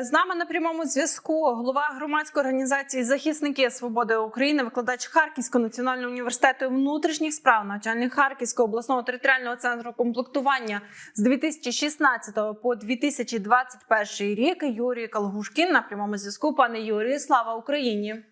З нами на прямому зв'язку голова громадської організації Захисники Свободи України, викладач Харківського національного університету внутрішніх справ, начальник Харківського обласного територіального центру комплектування з 2016 по 2021 рік. Юрій Калгушкін на прямому зв'язку. Пане Юрію, слава Україні!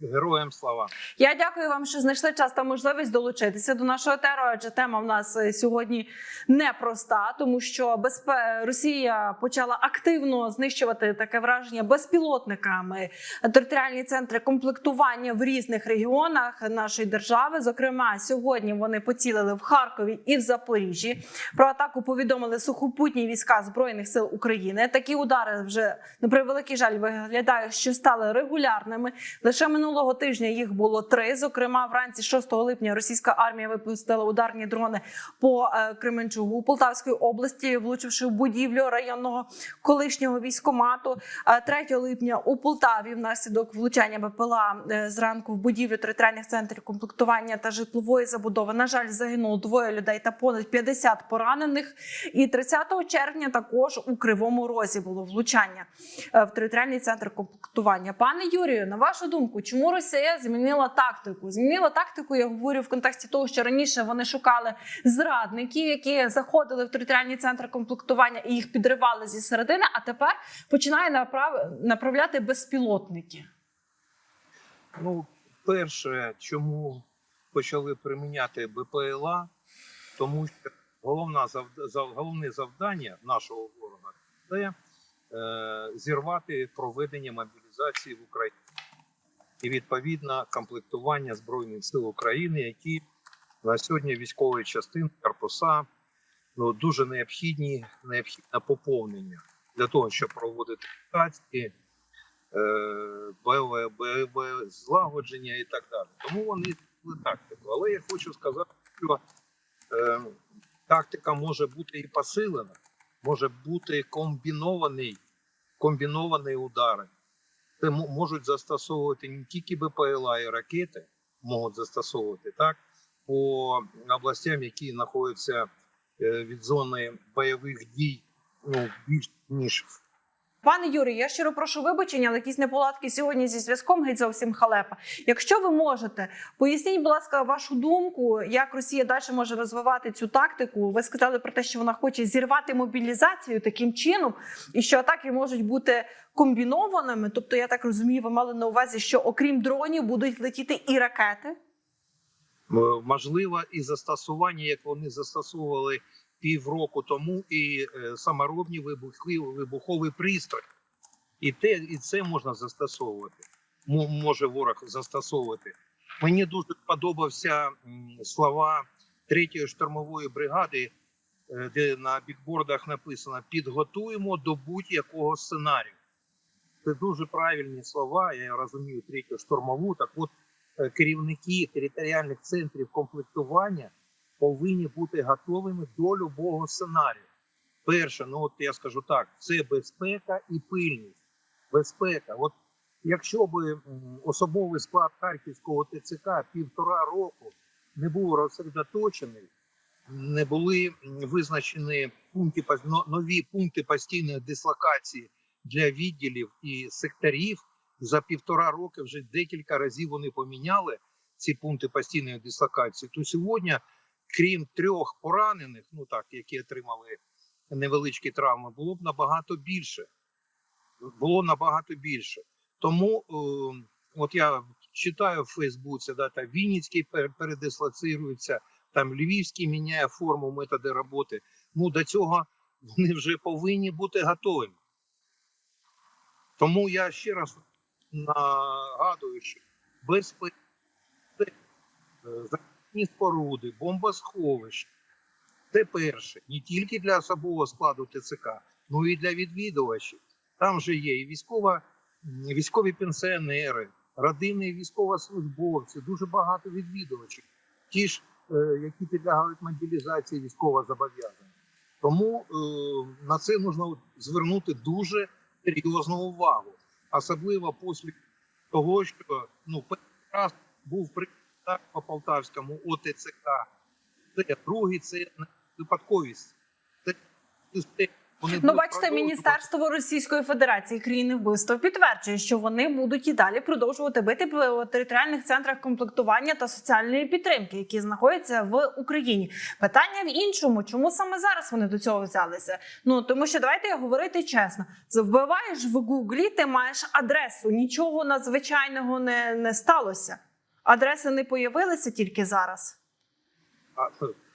Героям слава. Я дякую вам, що знайшли час та можливість долучитися до нашого теру. Адже тема в нас е, сьогодні непроста, тому що безпе... Росія почала активно знищувати таке враження безпілотниками територіальні центри комплектування в різних регіонах нашої держави. Зокрема, сьогодні вони поцілили в Харкові і в Запоріжжі. Про атаку повідомили сухопутні війська збройних сил України. Такі удари вже на превеликий жаль виглядає, що стали регулярними. Лише минулого тижня їх було три. Зокрема, вранці 6 липня російська армія випустила ударні дрони по е, Кременчугу Полтавської області, влучивши в будівлю районного колишнього військомату. Е, 3 липня у Полтаві внаслідок влучання БПЛА е, зранку в будівлю територіальних центрів комплектування та житлової забудови. На жаль, загинуло двоє людей та понад 50 поранених. І 30 червня також у Кривому Розі було влучання е, в територіальний центр комплектування. Пане Юрію, на вашу думку, чому Росія змінила тактику? Змінила тактику. Я говорю в контексті того, що раніше вони шукали зрадників, які заходили в територіальні центри комплектування і їх підривали зі середини. А тепер починає направ... направляти безпілотники. Ну, перше, чому почали приміняти БПЛА, тому що головна завд- головне завдання нашого ворога це е, зірвати проведення мобілізації в Україні і відповідно комплектування збройних сил України, які на сьогодні військової частини корпуса ну дуже необхідні, необхідне поповнення для того, щоб проводити операції, е, бойове, бойове злагодження і так далі. Тому вони тактику. Але я хочу сказати, що е, тактика може бути і посилена, може бути комбінований, комбіновані удари. Це можуть застосовувати не тільки БПЛА і ракети, можуть застосовувати так по областям, які знаходяться е, від зони бойових дій, ну більш ніж Пане Юрію, я щиро прошу вибачення, але якісь неполадки сьогодні зі зв'язком геть зовсім халепа. Якщо ви можете, поясніть, будь ласка, вашу думку, як Росія далі може розвивати цю тактику. Ви сказали про те, що вона хоче зірвати мобілізацію таким чином, і що атаки можуть бути комбінованими. Тобто, я так розумію, ви мали на увазі, що окрім дронів будуть летіти і ракети. М- можливо і застосування, як вони застосовували півроку тому, і е, саморобні вибухи, вибуховий пристрій. І те, і це можна застосовувати. Мо- Може ворог застосовувати. Мені дуже сподобався м, слова третьої штурмової бригади, е, де на бікбордах написано: підготуємо до будь-якого сценарію. Це дуже правильні слова. Я розумію третю штурмову. Так от е, керівники територіальних центрів комплектування повинні бути готовими до любого сценарію. Перше, ну от я скажу так: це безпека і пильність. Безпека. От якщо би особовий склад Харківського ТЦК півтора року не був розсередоточений, не були визначені пункти нові пункти постійної дислокації для відділів і секторів. За півтора роки вже декілька разів вони поміняли ці пункти постійної дислокації. То сьогодні, крім трьох поранених, ну так які отримали невеличкі травми, було б набагато більше. Було набагато більше. Тому е, от я читаю в Фейсбуці, да, там Вінницький пер- передислоцирується, там Львівський міняє форму методи роботи. Ну до цього вони вже повинні бути готовими. Тому я ще раз нагадую, що безпека, е, захисні споруди, бомбосховища це перше, не тільки для особового складу ТЦК, ну і для відвідувачів. Там же є і військова, військові пенсіонери, родини військовослужбовці, дуже багато відвідувачів, ті ж, е, які підлягають мобілізації військово зобов'язані. Тому е, на це потрібно звернути дуже серйозну увагу, особливо після того, що ну перший раз був прийняв по полтавському ОТЦК. Це другий це випадковість, це. Вони Ну, бачите, міністерство Російської Федерації країни вбивства підтверджує, що вони будуть і далі продовжувати бити по територіальних центрах комплектування та соціальної підтримки, які знаходяться в Україні. Питання в іншому, чому саме зараз вони до цього взялися? Ну тому що давайте говорити чесно: вбиваєш в Гуглі, ти маєш адресу. Нічого надзвичайного не, не сталося. Адреси не появилися тільки зараз.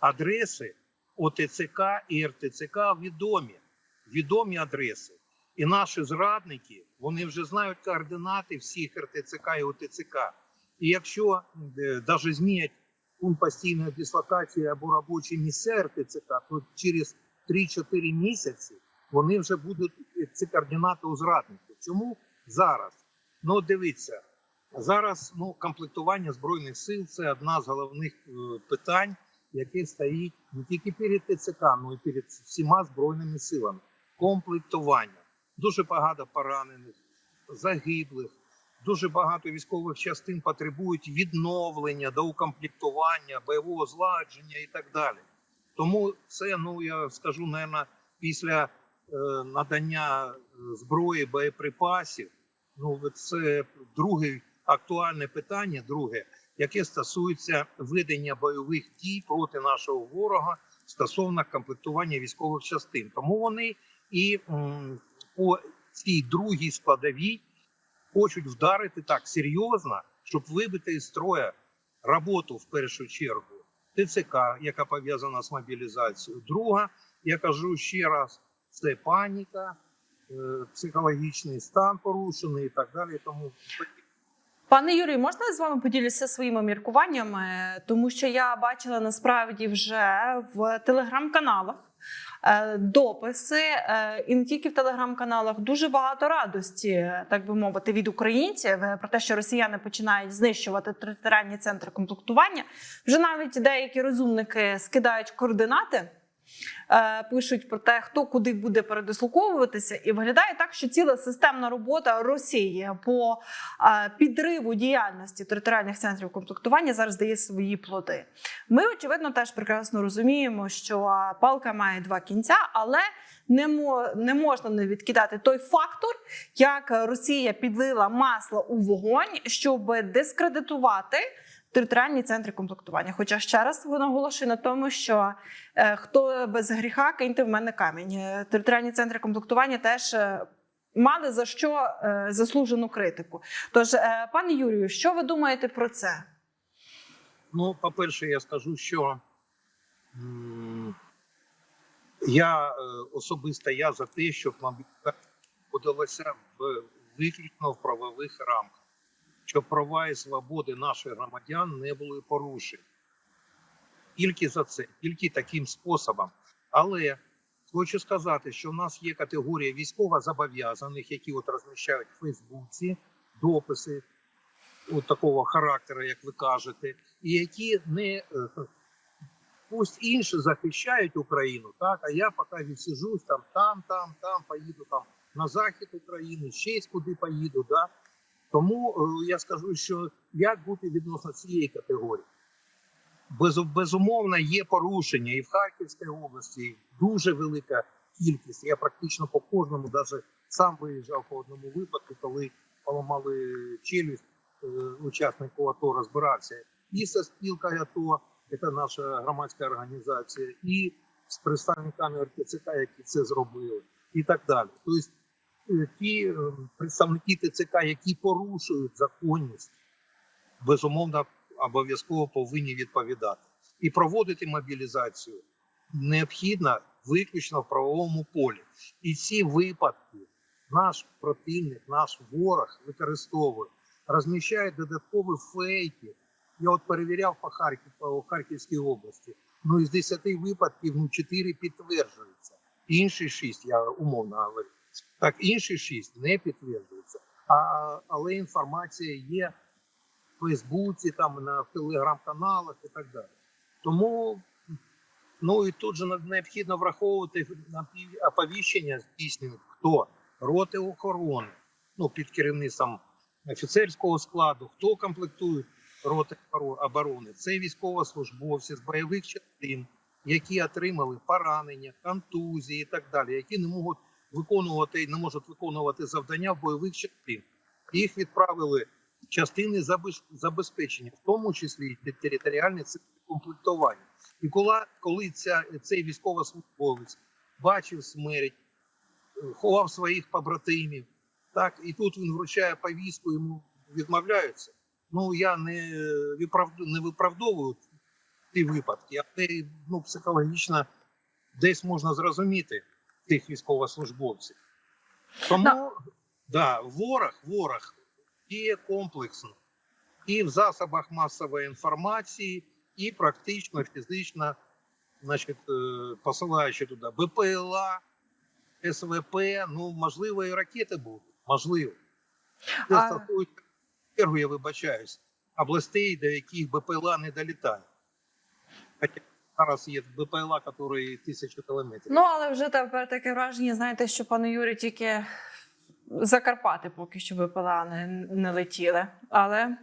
Адреси ОТЦК і РТЦК відомі. Відомі адреси. І наші зрадники вони вже знають координати всіх РТЦК і ОТЦК. І якщо навіть змінять пункт постійної дислокації або робочі місця РТЦК, то через 3-4 місяці вони вже будуть е, ці координати у зрадників. Чому зараз? Ну, дивіться, зараз ну, комплектування збройних сил це одна з головних е, питань яке стоїть не тільки перед ТЦК, але й перед всіма збройними силами. Комплектування. Дуже багато поранених, загиблих, дуже багато військових частин потребують відновлення, доукомплектування, бойового злагодження і так далі. Тому це, ну я скажу, наверное, після е, надання е, зброї боєприпасів. Ну це друге актуальне питання. Друге, яке стосується ведення бойових дій проти нашого ворога стосовно комплектування військових частин. Тому вони і по цій другій складовій хочуть вдарити так серйозно, щоб вибити із строя роботу в першу чергу ТЦК, яка пов'язана з мобілізацією. Друга, я кажу ще раз, це паніка, е, психологічний стан порушений і так далі. Тому Пане Юрій, можна з вами поділюся своїми міркуваннями, тому що я бачила насправді вже в телеграм-каналах дописи, е, і не тільки в телеграм-каналах, дуже багато радості, так би мовити, від українців е, про те, що росіяни починають знищувати територіальні центри комплектування. Вже навіть деякі розумники скидають координати. Е, Пишуть про те, хто куди буде передислоковуватися, і виглядає так, що ціла системна робота Росії по е, підриву діяльності територіальних центрів комплектування зараз дає свої плоди. Ми очевидно теж прекрасно розуміємо, що палка має два кінця, але не, не можна не відкидати той фактор, як Росія підлила масло у вогонь, щоб дискредитувати. Територіальні центри комплектування. Хоча ще раз наголошую на тому, що е, хто без гріха киньте в мене камінь. Е, Територіальні центри комплектування теж е, мали за що заслужену критику. Тож, пане Юрію, що ви думаєте про це? Ну, по-перше, я скажу, що я особисто я за те, щоб подалася в виключно в правових рамках, щоб права і свободи наших громадян не були порушені. Тільки за це, тільки таким способом. Але хочу сказати, що в нас є категорія військовозобов'язаних, які от розміщають в Фейсбуці дописи от такого характеру, як ви кажете, і які не е, пусть інші захищають Україну, так а я поки відсижусь там, там, там, там, поїду там на захід України, ще куди поїду. Да? Тому е, я скажу, що як бути відносно цієї категорії. Без, безумовно, є порушення і в Харківській області дуже велика кількість. Я практично по кожному, навіть сам виїжджав по одному випадку, коли поламали челюсть е, учаснику АТО розбирався і со спілкою АТО, це наша громадська організація, і з представниками РТЦК, які це зробили, і так далі. Тобто ті е, представники ТЦК, які порушують законність, безумовно обов'язково повинні відповідати і проводити мобілізацію необхідно виключно в правовому полі. І ці випадки наш противник, наш ворог використовує, розміщає додаткові фейки. Я от перевіряв по Харків, по Харківській області. Ну із 10 випадків ну 4 підтверджуються. Інші 6, я умовно говорю. Так, інші 6 не підтверджуються. А, але інформація є в Фейсбуці, там на телеграм-каналах і так далі. Тому ну і тут же необхідно враховувати оповіщення здійснюють хто роти охорони, ну під керівництвом офіцерського складу, хто комплектує роти оборони. Це військовослужбовці з бойових частин, які отримали поранення, контузії і так далі, які не можуть виконувати, не можуть виконувати завдання в бойових частин. Їх відправили частини забезпечення, в тому числі і територіальне комплектування. І коли, коли ця, цей військовослужбовець бачив смерть, ховав своїх побратимів, так і тут він вручає повістку, йому відмовляються. Ну я не не виправдовую ті випадки, але ну, психологічно десь можна зрозуміти тих військовослужбовців. Тому Да. да, ворог, ворог діє комплексно і в засобах масової інформації, і практично фізично, значить, е, посилаючи туди БПЛА, СВП, ну можливо, і ракети будуть. Можливо. Це А- стосується в чергу, я вибачаюсь, областей, до яких БПЛА не долітає. Зараз є БПЛА, який тисячу кілометрів. Ну але вже тепер таке враження, знаєте, що пане Юрій тільки Закарпати поки що ВПЛА не, не летіли. Але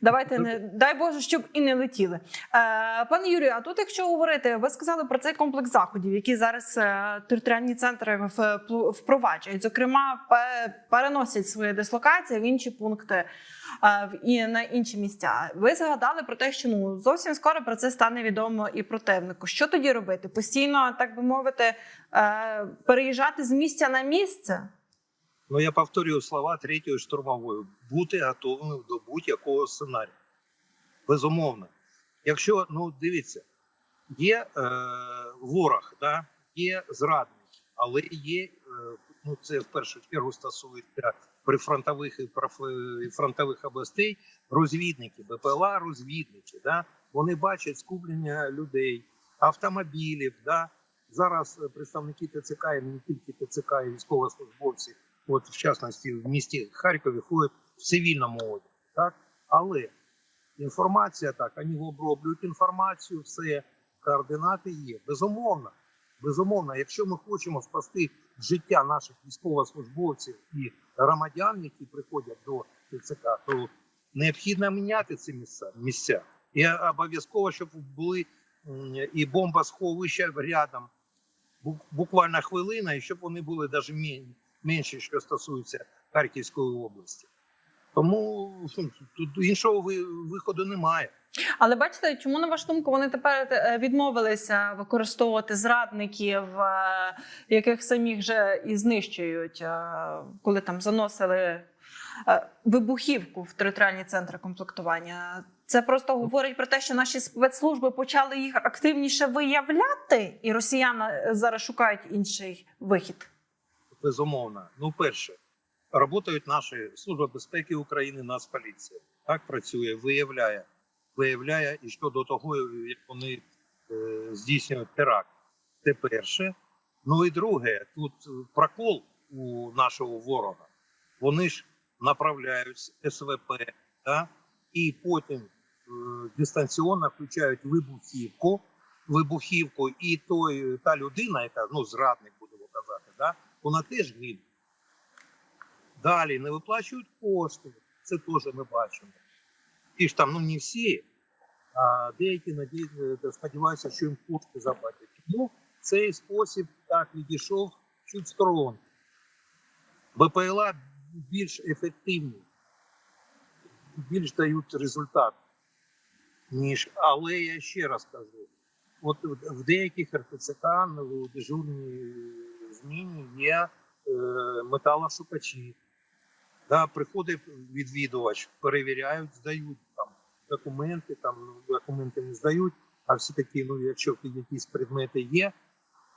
давайте не дай Боже, щоб і не летіли. Е, пане Юрію, а тут, якщо говорити, ви сказали про цей комплекс заходів, які зараз е, територіальні центри впроваджують. Зокрема, пе- переносять свої дислокації в інші пункти е, в і на інші місця. Ви згадали про те, що ну зовсім скоро про це стане відомо і противнику. Що тоді робити? Постійно, так би мовити, е, переїжджати з місця на місце. Ну я повторюю слова третьої штурмової: бути готовими до будь-якого сценарію. Безумовно. Якщо ну дивіться, є е, ворог, да? є зрадники, але є е, ну це в першу чергу стосується прифронтових і і фронтових областей. Розвідники, БПЛА, розвідники, да? вони бачать скуплення людей, автомобілів. Да? Зараз е, представники ТЦК і не тільки ТЦК і військовослужбовці от в частності в місті Харкові ходять в цивільному одязі, так але інформація так, вони оброблюють інформацію, все координати є. Безумовно, безумовно, якщо ми хочемо спасти життя наших військовослужбовців і громадян, які приходять до ТЦК, то необхідно міняти ці місця. місця. І обов'язково, щоб були і бомбосховища рядом, буквально хвилина, і щоб вони були навіть менше, що стосується Харківської області. Тому тут іншого виходу немає. Але бачите, чому на вашу думку вони тепер е, відмовилися використовувати зрадників, е, яких самих же і знищують, е, коли там заносили вибухівку в територіальні центри комплектування? Це просто говорить про те, що наші спецслужби почали їх активніше виявляти, і росіяни зараз шукають інший вихід. Безумовно. Ну, перше, працюють наші служби безпеки України, Нацполіція. Так працює, виявляє, виявляє і щодо того, як вони е, здійснюють теракт. Це перше. Ну і друге, тут е, прокол у нашого ворога. Вони ж направляють СВП, да? і потім е, дистанційно включають вибухівку, вибухівку, і той та людина, яка ну зрадник будемо казати, да? Вона теж гине. Далі не виплачують кошти. Це теж ми бачимо. І ж там ну не всі, а деякі надії, сподіваюся, що їм кошти заплатять. Тому цей спосіб так відійшов чуть в сторону. БПЛА більш ефективні, більш дають результат, ніж. Але я ще раз кажу: от в деяких РТЦК у дежурній зміні є е, металошукачі. Да, приходить відвідувач, перевіряють, здають там документи, там ну, документи не здають, а всі такі, ну якщо якісь предмети є,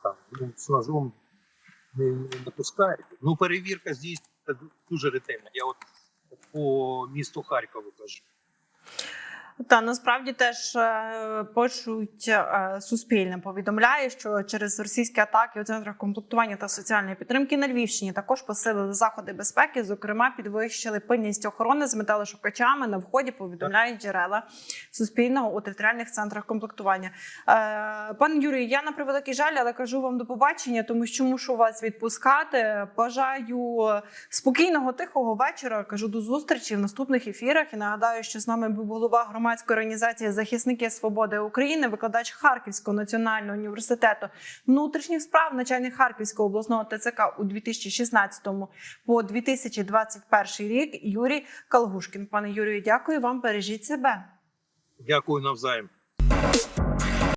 там ну, з ножом не, не пускають. Ну, перевірка здійснюється дуже ретельно. Я от по місту Харкову кажу. Та насправді теж е, почуть е, суспільне повідомляє, що через російські атаки у центрах комплектування та соціальної підтримки на Львівщині також посилили заходи безпеки. Зокрема, підвищили пильність охорони з металошукачами на вході. Повідомляють джерела суспільного у територіальних центрах комплектування. Е, Пане Юрій, я на превеликий жаль, але кажу вам до побачення, тому що мушу вас відпускати. Бажаю спокійного тихого вечора. Кажу до зустрічі в наступних ефірах. І нагадаю, що з нами був голова громадського громадської організації Захисники Свободи України, викладач Харківського національного університету внутрішніх справ, начальник Харківського обласного ТЦК у 2016 по 2021 рік Юрій Калгушкін. Пане Юрію, дякую вам. Бережіть себе. Дякую навзаєм.